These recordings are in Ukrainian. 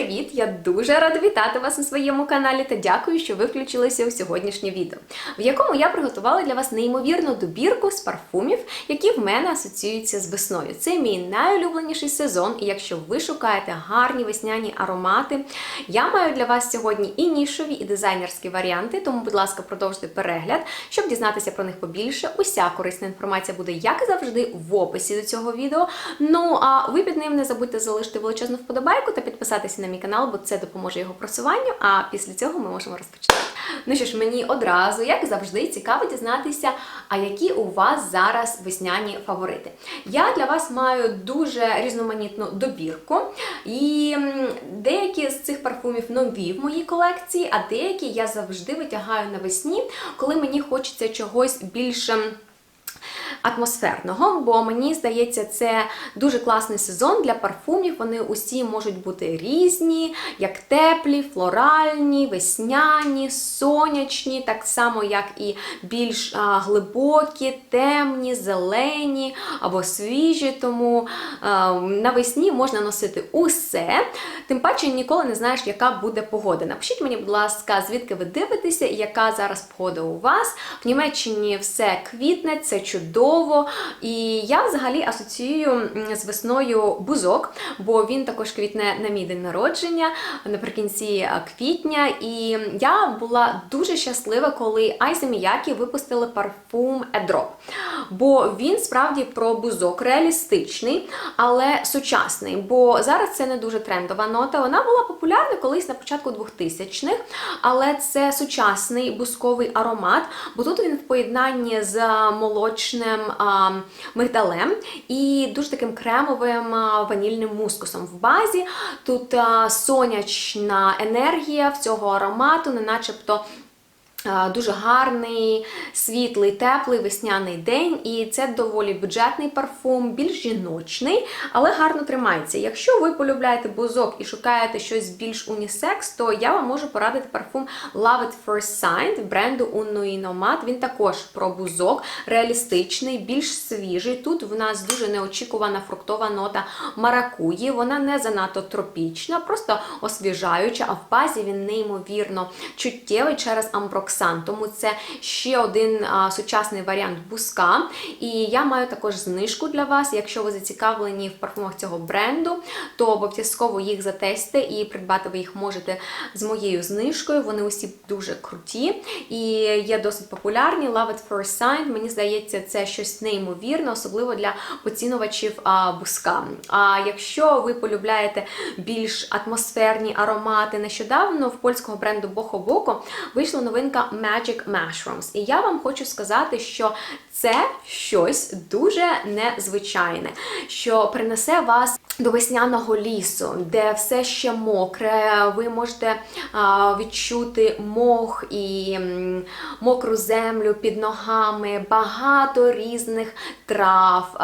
привіт! Я дуже рада вітати вас на своєму каналі та дякую, що ви включилися у сьогоднішнє відео, в якому я приготувала для вас неймовірну добірку з парфумів, які в мене асоціюються з весною. Це мій найулюбленіший сезон, і якщо ви шукаєте гарні весняні аромати, я маю для вас сьогодні і нішові, і дизайнерські варіанти, тому, будь ласка, продовжуйте перегляд, щоб дізнатися про них побільше. Уся корисна інформація буде, як і завжди, в описі до цього відео. Ну а ви під ним не забудьте залишити величезну вподобайку та підписатися на мій канал, бо це допоможе його просуванню. А після цього ми можемо розпочати. Ну що ж, мені одразу, як завжди, цікаво дізнатися, а які у вас зараз весняні фаворити. Я для вас маю дуже різноманітну добірку, і деякі з цих парфумів нові в моїй колекції, а деякі я завжди витягаю навесні, коли мені хочеться чогось більше атмосферного, бо мені здається, це дуже класний сезон для парфумів. Вони усі можуть бути різні, як теплі, флоральні, весняні, сонячні, так само, як і більш а, глибокі, темні, зелені або свіжі. Тому а, навесні можна носити усе. Тим паче ніколи не знаєш, яка буде погода. Напишіть мені, будь ласка, звідки ви дивитеся і яка зараз погода у вас. В Німеччині все квітне, це чудово. І я взагалі асоціюю з весною бузок, бо він також квітне на мій день народження наприкінці е, квітня. І я була дуже щаслива, коли Айса Міякі випустили парфум Едроп. Бо він справді про бузок реалістичний, але сучасний. Бо зараз це не дуже трендова нота. Вона була популярна колись на початку 2000-х, але це сучасний бузковий аромат, бо тут він в поєднанні з молочним а, мигдалем і дуже таким кремовим ванільним мускусом в базі. Тут сонячна енергія в цього аромату, не начебто. Дуже гарний, світлий, теплий весняний день, і це доволі бюджетний парфум, більш жіночний, але гарно тримається. Якщо ви полюбляєте бузок і шукаєте щось більш унісекс, то я вам можу порадити парфум Love at First Sight бренду Uno Nomad. Він також про бузок, реалістичний, більш свіжий. Тут в нас дуже неочікувана фруктова нота маракуї. Вона не занадто тропічна, просто освіжаюча, а в базі він неймовірно чуттєвий через амброксан. Тому це ще один а, сучасний варіант буска. І я маю також знижку для вас. Якщо ви зацікавлені в парфумах цього бренду, то обов'язково їх затестите і придбати ви їх можете з моєю знижкою. Вони усі дуже круті і є досить популярні. Love at First Sight, мені здається, це щось неймовірне, особливо для поцінувачів а, буска. А якщо ви полюбляєте більш атмосферні аромати, нещодавно в польського бренду Boko вийшла новинка Magic Mushrooms. І я вам хочу сказати, що це щось дуже незвичайне, що принесе вас до весняного лісу, де все ще мокре. Ви можете відчути мох і мокру землю під ногами, багато різних трав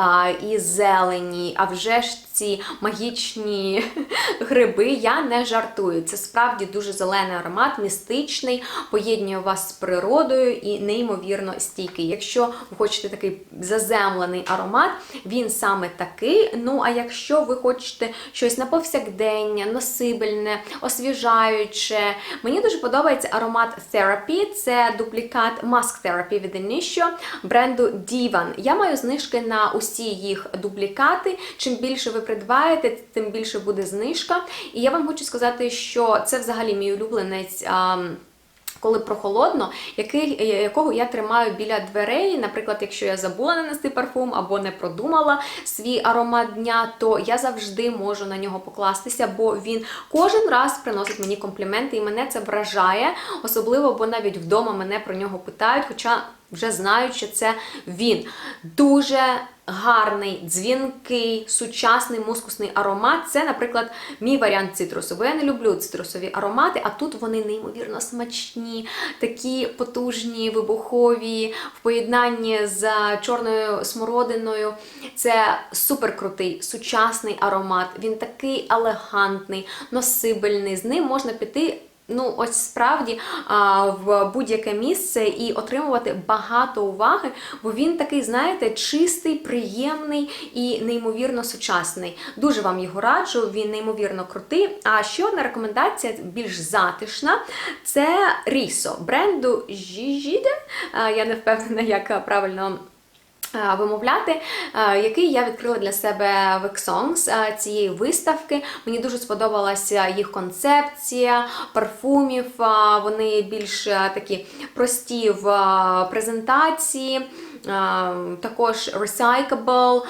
і зелені, а вже ж ці магічні гриби. Я не жартую. Це справді дуже зелений аромат, містичний, поєднує вас з природою і неймовірно стійкий. Якщо ви хочете такий заземлений аромат, він саме такий. Ну, а якщо ви хочете щось на повсякдення, носибельне, освіжаюче, мені дуже подобається аромат Therapy. Це дуплікат Mask Therapy від Initio бренду Divan. Я маю знижки на усі їх дублікати. Чим більше ви придбаєте, тим більше буде знижка. І я вам хочу сказати, що це взагалі мій улюбленець. Коли прохолодно, який, якого я тримаю біля дверей. Наприклад, якщо я забула нанести парфум або не продумала свій аромат дня, то я завжди можу на нього покластися, бо він кожен раз приносить мені компліменти, і мене це вражає, особливо, бо навіть вдома мене про нього питають, хоча вже знають, що це він. Дуже гарний, дзвінкий, сучасний мускусний аромат. Це, наприклад, мій варіант цитрусу. Я не люблю цитрусові аромати, а тут вони неймовірно смачні, такі потужні, вибухові, в поєднанні з чорною смородиною. Це суперкрутий, сучасний аромат. Він такий елегантний, носибельний. З ним можна піти Ну, ось справді а, в будь-яке місце і отримувати багато уваги, бо він такий, знаєте, чистий, приємний і неймовірно сучасний. Дуже вам його раджу, він неймовірно крутий. А ще одна рекомендація більш затишна це Рісо бренду Жіжіде. Я не впевнена, як правильно. Е, Вимовляти, е, який я відкрила для себе в Xongs е, цієї виставки. Мені дуже сподобалася їх концепція парфумів. Вони більш такі прості в презентації, також recyclable,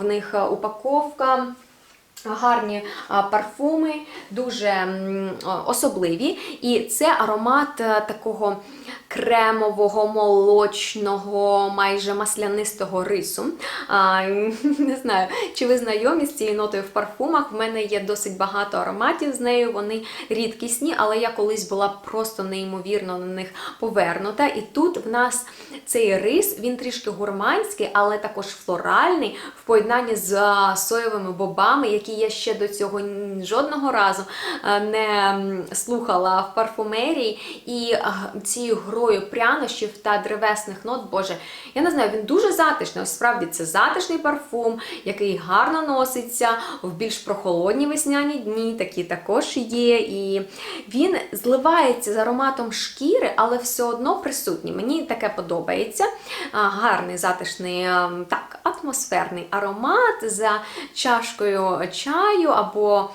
в них упаковка. Гарні парфуми, дуже особливі. І це аромат такого кремового, молочного, майже маслянистого рису. А, не знаю, чи ви знайомі з цією нотою в парфумах. В мене є досить багато ароматів з нею, вони рідкісні, але я колись була просто неймовірно на них повернута. І тут в нас цей рис, він трішки гурманський, але також флоральний в поєднанні з соєвими бобами, які я ще до цього жодного разу не слухала в парфумерії. І а, цією грою прянощів та древесних нот, боже, я не знаю, він дуже затишний. Справді це затишний парфум, який гарно носиться в більш прохолодні весняні дні, такі також є. І він зливається з ароматом шкіри, але все одно присутній. Мені таке подобається. Гарний, затишний, ем, так, атмосферний аромат за чашкою чаю або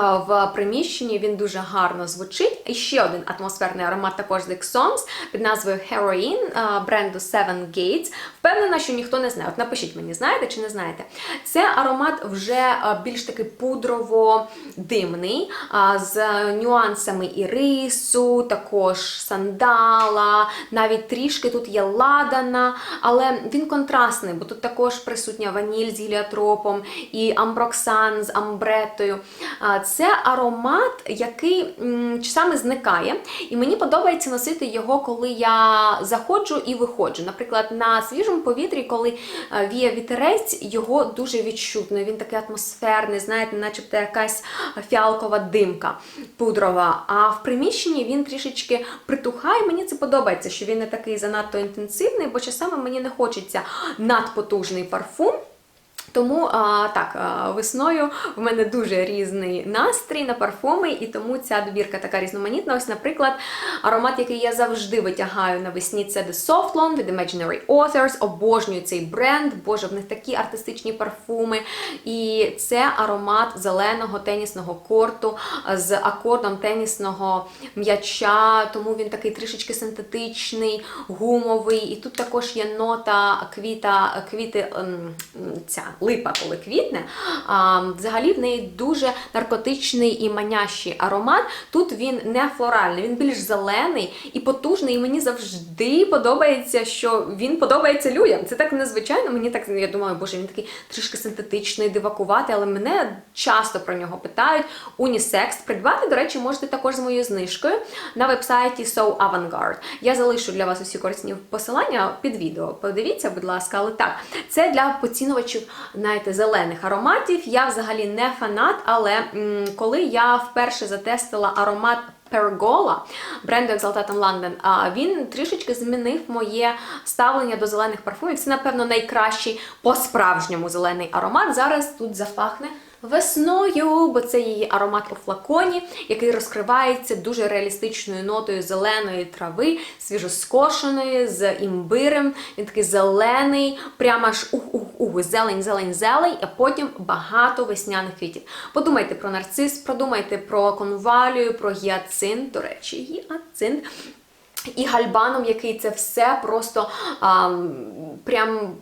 в приміщенні він дуже гарно звучить. І ще один атмосферний аромат також з Xons під назвою Heroin бренду Seven Gates. Впевнена, що ніхто не знає. От напишіть мені, знаєте чи не знаєте. Це аромат вже більш такий пудрово-димний, з нюансами ірису, також сандала, навіть трішки тут є ладана, але він контрастний, бо тут також присутня ваніль з гіліотропом і амброксан з амбретою. Це аромат, який часами зникає, і мені подобається носити його, коли я заходжу і виходжу. Наприклад, на свіжому повітрі, коли е, віє вітерець, його дуже відчутно. Він такий атмосферний, знаєте, начебто якась фіалкова димка пудрова. А в приміщенні він трішечки притухає. Мені це подобається, що він не такий занадто інтенсивний, бо часами мені не хочеться надпотужний парфум. Тому а, так, а, весною в мене дуже різний настрій на парфуми, і тому ця добірка така різноманітна. Ось, наприклад, аромат, який я завжди витягаю навесні, це The Softlon від Imaginary Authors. Обожнюю цей бренд, боже, в них такі артистичні парфуми. І це аромат зеленого тенісного корту з акордом тенісного м'яча, тому він такий трішечки синтетичний, гумовий. І тут також є нота квіта, квіти, ем, ця липа, коли квітне. А, взагалі в неї дуже наркотичний і манящий аромат. Тут він не флоральний, він більш зелений і потужний. І мені завжди подобається, що він подобається людям. Це так незвичайно. Мені так я думаю, боже, він такий трішки синтетичний, дивакуватий, але мене часто про нього питають. Унісекс. Придбати, до речі, можете також з моєю знижкою на вебсайті So Avantgarde. Я залишу для вас усі корисні посилання під відео. Подивіться, будь ласка, але так, це для поцінувачів, знаєте, зелених ароматів. Я взагалі не фанат, але м, коли я вперше затестила аромат. Пергола бренду Exaltatum London, він трішечки змінив моє ставлення до зелених парфумів. Це, напевно, найкращий по-справжньому зелений аромат. Зараз тут запахне весною, бо це її аромат у флаконі, який розкривається дуже реалістичною нотою зеленої трави, свіжоскошеної, з імбирем. Він такий зелений, прямо аж ух-ух-ух, зелень, зелень, зелень, а потім багато весняних квітів. Подумайте про нарцис, продумайте про конвалію, про гіацинт, до речі, гіацинт. І гальбаном, який це все просто а, прям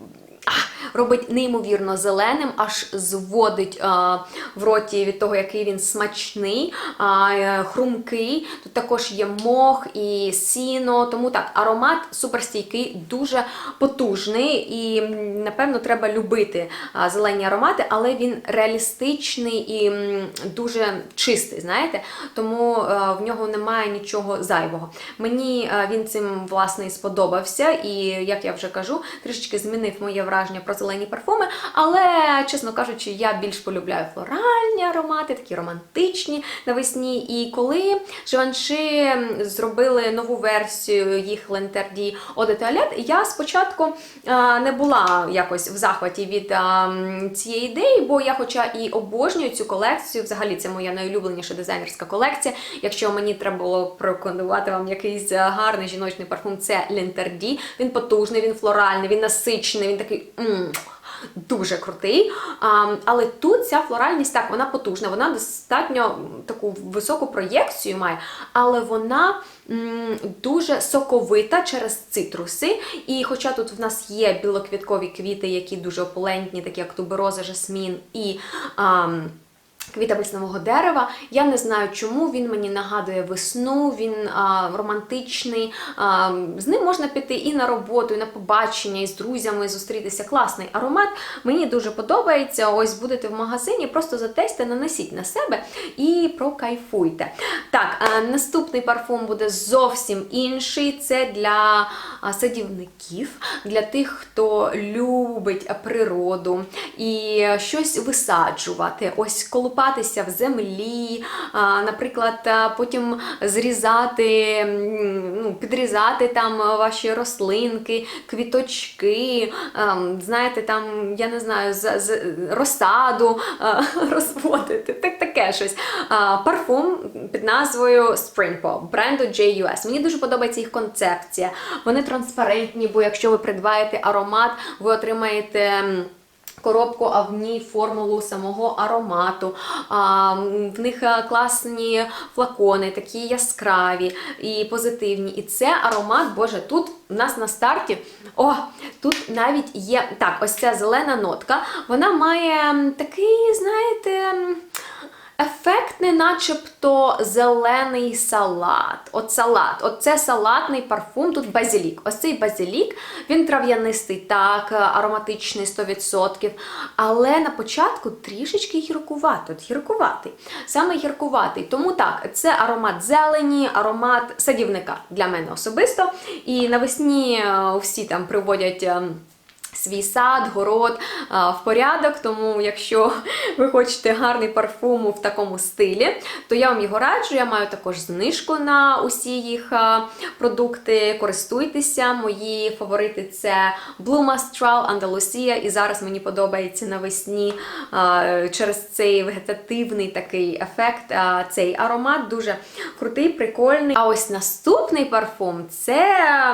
робить неймовірно зеленим, аж зводить а, в роті від того, який він смачний, а, е, хрумкий. Тут також є мох і сіно. Тому так, аромат суперстійкий, дуже потужний. І, напевно, треба любити а, зелені аромати, але він реалістичний і дуже чистий, знаєте, тому е, в нього немає нічого зайвого. Мені е, він цим власне і сподобався, і як я вже кажу, трішечки змінив моє враження про зелені парфуми, але, чесно кажучи, я більш полюбляю флоральні аромати, такі романтичні навесні. І коли Живанши зробили нову версію їх Лентерді de я спочатку е, не була якось в захваті від е, цієї ідеї, бо я, хоча і обожнюю цю колекцію, взагалі це моя найулюбленіша дизайнерська колекція. Якщо мені треба було прорекомендувати вам якийсь е, гарний жіночний парфум, це Лентерді. Він потужний, він флоральний, він насичений, він такий. м, Дуже крутий. Але тут ця флоральність так, вона потужна, вона достатньо таку високу проєкцію має, але вона дуже соковита через цитруси. І хоча тут в нас є білоквіткові квіти, які дуже опулентні, такі як тубероза, жасмін і. Квіта веснового дерева. Я не знаю, чому він мені нагадує весну, він а, романтичний. А, з ним можна піти і на роботу, і на побачення, і з друзями зустрітися. Класний аромат. Мені дуже подобається. Ось будете в магазині, просто затестите, нанесіть на себе і прокайфуйте. Так, а, наступний парфум буде зовсім інший. Це для садівників, для тих, хто любить природу і щось висаджувати. Ось колупатися в землі, наприклад, потім зрізати, ну, підрізати там ваші рослинки, квіточки, ем, знаєте, там, я не знаю, розсаду розводити. Так, таке щось. Парфум під назвою Spring бренду JUS. Мені дуже подобається їх концепція. Вони транспарентні, бо якщо ви придбаєте аромат, ви отримаєте. Коробку, а в ній формулу самого аромату. А, в них е, класні флакони, такі яскраві і позитивні. І це аромат, боже, тут у нас на старті. О, тут навіть є. Так, ось ця зелена нотка. Вона має такий, знаєте. М, Ефект, не начебто зелений салат. От салат, от це салатний парфум, тут базилік. Ось цей базилік, він трав'янистий, так, ароматичний 100%. Але на початку трішечки гіркуватий. От гіркуватий. Саме гіркуватий. Тому так, це аромат зелені, аромат садівника для мене особисто. І навесні е, всі там приводять. Свій сад, город а, в порядок. Тому, якщо ви хочете гарний парфум в такому стилі, то я вам його раджу. Я маю також знижку на усі їх продукти. Користуйтеся. Мої фаворити це Blue Mastral, Andalusia. І зараз мені подобається навесні а, через цей вегетативний такий ефект. Цей аромат дуже крутий, прикольний. А ось наступний парфум це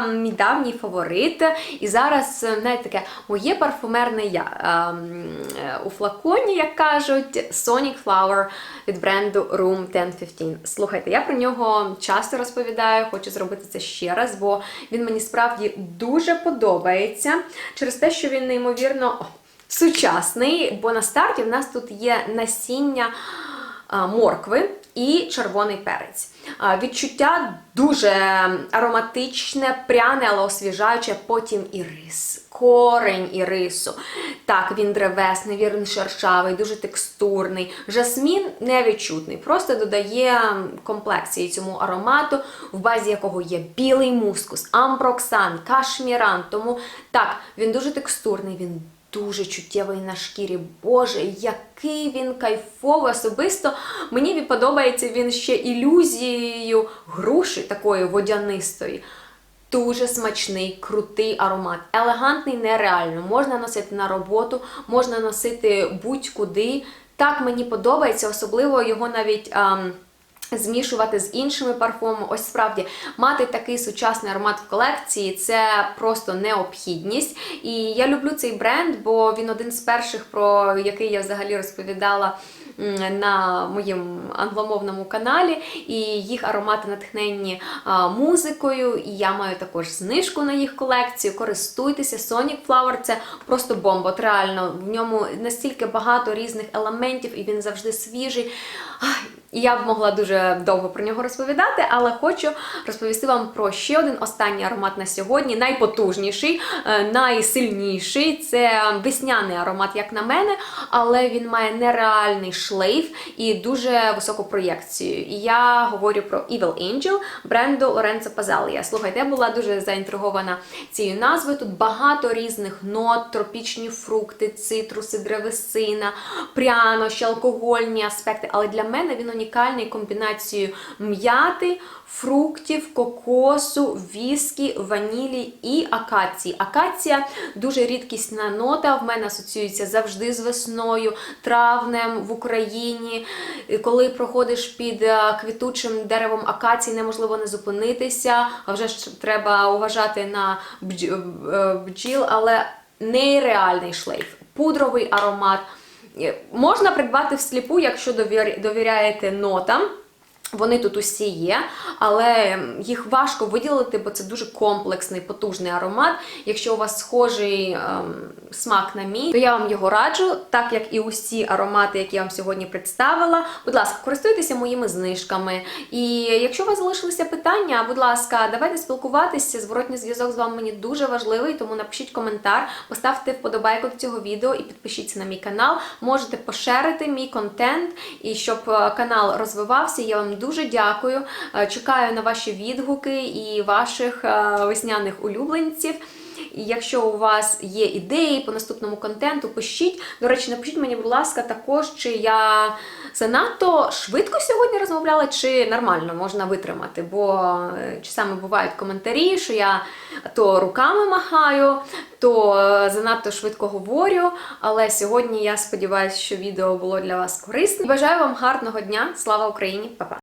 мій давній фаворит. І зараз, знаєте, таке моє парфумерне я ем, е, у флаконі, як кажуть, Sonic Flower від бренду Room 1015. Слухайте, я про нього часто розповідаю, хочу зробити це ще раз, бо він мені справді дуже подобається через те, що він неймовірно. Сучасний, бо на старті в нас тут є насіння моркви і червоний перець. Відчуття дуже ароматичне, пряне, але освіжаюче, потім і рис. Корень і рису. Так, він древесний, він шершавий, дуже текстурний. Жасмін невідчутний, просто додає комплекції цьому аромату, в базі якого є білий мускус, амброксан, кашміран. Тому так, він дуже текстурний, він дуже чуттєвий на шкірі. Боже, який він кайфовий. Особисто мені подобається він ще ілюзією груші такої водянистої. Дуже смачний, крутий аромат. Елегантний, нереально. Можна носити на роботу, можна носити будь-куди. Так мені подобається, особливо його навіть. ам, Змішувати з іншими парфумами. Ось справді мати такий сучасний аромат в колекції це просто необхідність. І я люблю цей бренд, бо він один з перших, про який я взагалі розповідала на моєму англомовному каналі. І їх аромати натхненні музикою. І я маю також знижку на їх колекцію. Користуйтеся, Sonic Flower це просто бомба. От реально в ньому настільки багато різних елементів, і він завжди свіжий. І я б могла дуже довго про нього розповідати, але хочу розповісти вам про ще один останній аромат на сьогодні, найпотужніший, е, найсильніший. Це весняний аромат, як на мене, але він має нереальний шлейф і дуже високу проєкцію. І я говорю про Evil Angel бренду Лоренцо Пазалія. Слухайте, я була дуже заінтригована цією назвою. Тут багато різних нот, тропічні фрукти, цитруси, древесина, прянощі, алкогольні аспекти. Але для мене він унікальний комбінацією м'яти, фруктів, кокосу, віскі, ванілі і акації. Акація дуже рідкісна нота. В мене асоціюється завжди з весною, травнем в Україні. Коли проходиш під е, квітучим деревом акації, неможливо не зупинитися. А вже ж треба уважати на е, бджіл, але нереальний шлейф, пудровий аромат. Е, Можна придбати всліпу, якщо довіряєте нотам. Вони тут усі є, але їх важко виділити, бо це дуже комплексний, потужний аромат. Якщо у вас схожий ем, смак на мій, то я вам його раджу, так як і усі аромати, які я вам сьогодні представила. Будь ласка, користуйтеся моїми знижками. І якщо у вас залишилися питання, будь ласка, давайте спілкуватися. Зворотній зв'язок з вами мені дуже важливий, тому напишіть коментар, поставте вподобайку до цього відео і підпишіться на мій канал. Можете пошерити мій контент і щоб е, канал розвивався. Я вам дуже дякую. Е, Чекаю на ваші відгуки і ваших е, весняних улюбленців. І якщо у вас є ідеї по наступному контенту, пишіть. До речі, напишіть мені, будь ласка, також, чи я занадто швидко сьогодні розмовляла, чи нормально можна витримати. Бо е, часами бувають коментарі, що я то руками махаю, то занадто швидко говорю. Але сьогодні я сподіваюся, що відео було для вас корисним. Бажаю вам гарного дня! Слава Україні! Па-па!